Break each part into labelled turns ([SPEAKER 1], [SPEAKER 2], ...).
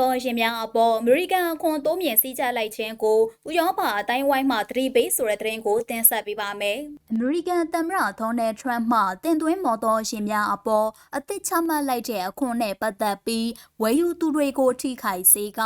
[SPEAKER 1] တော်ရှင်များအပေါ်အမေရိကန်အခွန်တိုးမြင့်စည်းကြပ်လိုက်ခြင်းကိုဥရောပအတိုင်းဝိုင်းမှသတိပေးဆိုတဲ့သတင်းကိုတင်ဆက်ပေးပါမယ်။အမေရိကန်သမ္မတဒေါ်နယ်ထရမ့်မှတင်သွင်းမော်တော်ရှင်များအပေါ်အသစ်ချမှတ်လိုက်တဲ့အခွန်နဲ့ပတ်သက်ပြီးဝယ်ယူသူတွေကိုထိခိုက်စေက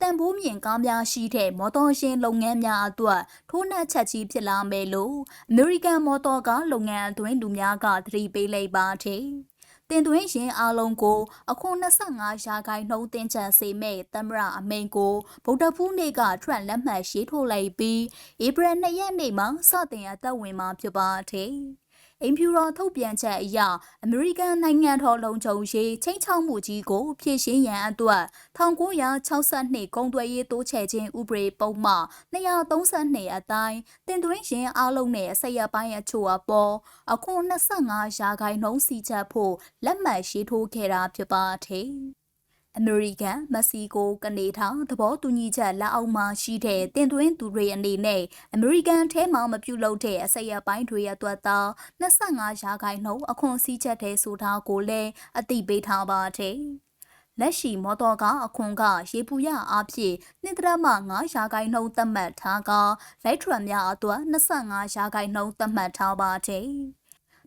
[SPEAKER 1] တန်ဖိုးမြင့်ကားများရှိတဲ့မော်တော်ရှင်လုပ်ငန်းများအတွက်ထိုးနှက်ချက်ကြီးဖြစ်လာမယ်လို့အမေရိကန်မော်တော်ကားလုပ်ငန်းအတွင်းလူများကသတိပေးလိုက်ပါတယ်။ တင်သွင်းရင်အားလုံးကိုအခု25ရာခိုင်နှုန်းတင်ချစေမဲ့သမရအမိန်ကိုဗုဒ္ဓဖူးနေ့ကထရန့်လက်မှတ်ရေးထိုးလိုက်ပြီးဧပြီ2ရက်နေ့မှာစတင်အသက်ဝင်မှာဖြစ်ပါတယ်။ အင်ဖြူတော်ထုတ်ပြန်ချက်အရအမေရိကန်နိုင်ငံတော်လုံခြုံရေးချိန်ချောက်မှုကြီးကိုဖြည့်ရှင်းရန်အတွက်1962ကုန်သွယ်ရေးတိုးချဲ့ခြင်းဥပဒေပုံမှ232အတိုင်းတင်သွင်းရင်အလုံးနဲ့ဆက်ရပိုင်းအချို့အပေါ်အခု25ရာခိုင်နှုန်းစီချက်ဖို့လက်မှတ်ရေးထိုးခဲ့တာဖြစ်ပါတယ်။ အမေရိကန်မက္ဆီကိုကနေဒါသဘောတူညီချက်လက်အောက်မှာရှိတဲ့တင်သွင်းသူတွေအနေနဲ့အမေရိကန်ထဲမှာမပြုလုပ်တဲ့အစရပိုင်းတွေအတွက်သာ25ရာခိုင်နှုန်းအခွန်စည်းချက်တဲ့ဆိုတာကိုလည်းအသိပေးထားပါတယ်။လက်ရှိမော်တော်ကားအခွန်ကရေပူရအားဖြင့်နှစ်တရမ9ရာခိုင်နှုန်းသတ်မှတ်ထားကလိုက်ထရများအတွက်25ရာခိုင်နှုန်းသတ်မှတ်ထားပါတယ်။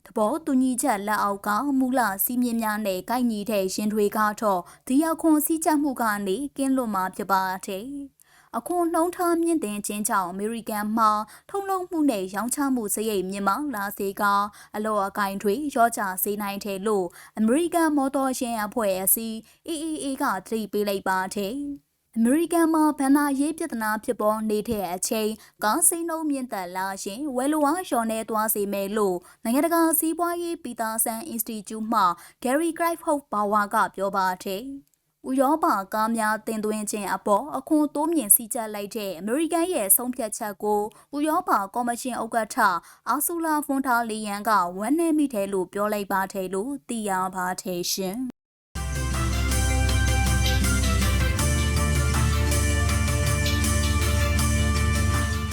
[SPEAKER 1] သဘောတူညီချက်လက်အောက်ကမူလစီးမြင့်များနဲ့ကိုက်ညီတဲ့ရင်တွေကတော့ဒီအခွန်စည်းချက်မှုကနေကင်းလွတ်မှာဖြစ်ပါတယ်။အခွန်နှုံးထားမြင့်တင်ခြင်းကြောင့်အမေရိကန်မှာထုံလုံးမှုနဲ့ရောင်းချမှုစရိတ်မြင့်မားလာစေကအလောအကိုင်တွေရောကြစေနိုင်တယ်လို့အမေရိကန်မော်တော်ရှင်အဖွဲ့အစည်း AAA ကသတိပေးလိုက်ပါတယ်။ အမေရိကန်မှာဗန်နာရေးပြဿနာဖြစ်ပေါ်နေတဲ့အချိန်ကားစိမ်းနှုံးမြင့်တက်လာရင်ဝယ်လိုအားလျော်နေသွားစေမယ်လို့နိုင်ငံတကာစီးပွားရေးပီတာဆန်အင်စတီကျူမှဂယ်ရီဂရိုက်ဟုတ်ဘာဝါကပြောပါတယ်ဥရောပကားများတင်သွင်းခြင်းအပေါ်အခွန်တိုးမြင့်စည်းကြပ်လိုက်တဲ့အမေရိကန်ရဲ့ဆုံးဖြတ်ချက်ကိုဥရောပကော်မရှင်ဥက္ကဋ္ဌအာဆူလာဖွန်တာလီယန်ကဝန်내မိတယ်လို့ပြောလိုက်ပါတယ်လို့သိရပါတယ်ရှင်